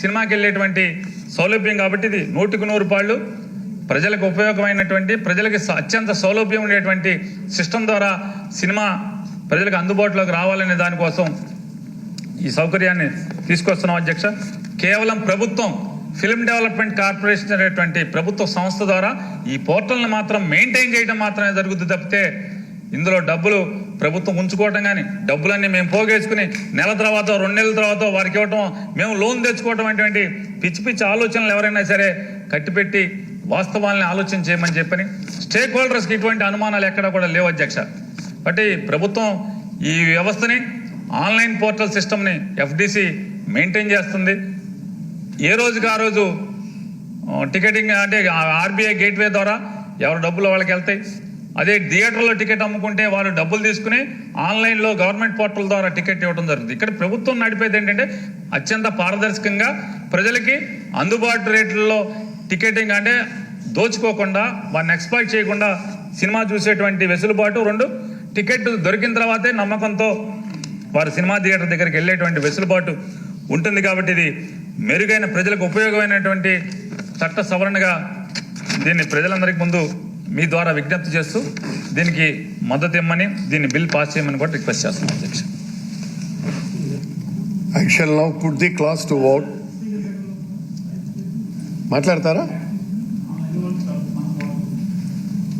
సినిమాకి వెళ్ళేటువంటి సౌలభ్యం కాబట్టి ఇది నూటికి నూరు పాళ్ళు. ప్రజలకు ఉపయోగమైనటువంటి ప్రజలకి అత్యంత సౌలభ్యం ఉండేటువంటి సిస్టమ్ ద్వారా సినిమా ప్రజలకు అందుబాటులోకి రావాలనే దానికోసం ఈ సౌకర్యాన్ని తీసుకొస్తున్నాం అధ్యక్ష. కేవలం ప్రభుత్వం ఫిల్మ్ డెవలప్మెంట్ కార్పొరేషన్ అనేటువంటి ప్రభుత్వ సంస్థ ద్వారా ఈ పోర్టల్ని మాత్రం మెయింటైన్ చేయడం మాత్రమే జరుగుతుంది తప్పితే ఇందులో డబ్బులు ప్రభుత్వం ఉంచుకోవటం కానీ డబ్బులన్నీ మేము పోగేసుకుని నెల తర్వాత రెండు నెలల తర్వాత వారికి ఇవ్వటం మేము లోన్ తెచ్చుకోవటం అనేటువంటి పిచ్చి పిచ్చి ఆలోచనలు ఎవరైనా సరే కట్టిపెట్టి వాస్తవాల్ని ఆలోచన చేయమని చెప్పని స్టేక్ హోల్డర్స్కి ఇటువంటి అనుమానాలు ఎక్కడా కూడా లేవు అధ్యక్ష. కాబట్టి ప్రభుత్వం ఈ వ్యవస్థని ఆన్లైన్ పోర్టల్ సిస్టమ్ని ఎఫ్డిసి మెయింటైన్ చేస్తుంది. ఏ రోజుకి ఆ రోజు టికెటింగ్ అంటే ఆర్బీఐ గేట్వే ద్వారా ఎవరు డబ్బులు వాళ్ళకి వెళ్తాయి? అదే థియేటర్లో టికెట్ అమ్ముకుంటే వాళ్ళు డబ్బులు తీసుకుని ఆన్లైన్లో గవర్నమెంట్ పోర్టల్ ద్వారా టికెట్ ఇవ్వడం జరుగుతుంది. ఇక్కడ ప్రభుత్వం నడిపేది ఏంటంటే అత్యంత పారదర్శకంగా ప్రజలకి అందుబాటు రేట్లలో టికెటింగ్ అంటే దోచుకోకుండా వారిని ఎక్స్పైర్ చేయకుండా సినిమా చూసేటువంటి వెసులుబాటు. రెండు టికెట్ దొరికిన తర్వాతే నమ్మకంతో వారు సినిమా థియేటర్ దగ్గరికి వెళ్ళేటువంటి వెసులుబాటు ఉంటుంది కాబట్టి ఇది మెరుగైన ప్రజలకు ఉపయోగమైనటువంటి చట్ట సవరణగా దీన్ని ప్రజలందరికీ ముందు మీ ద్వారా విజ్ఞప్తి చేస్తూ దీనికి మద్దతు ఇమ్మని దీన్ని బిల్ పాస్ చేయమని కూడా రిక్వెస్ట్ చేస్తున్నాం అధ్యక్ష. I shall now put the clause to vote మాట్లాడతారా?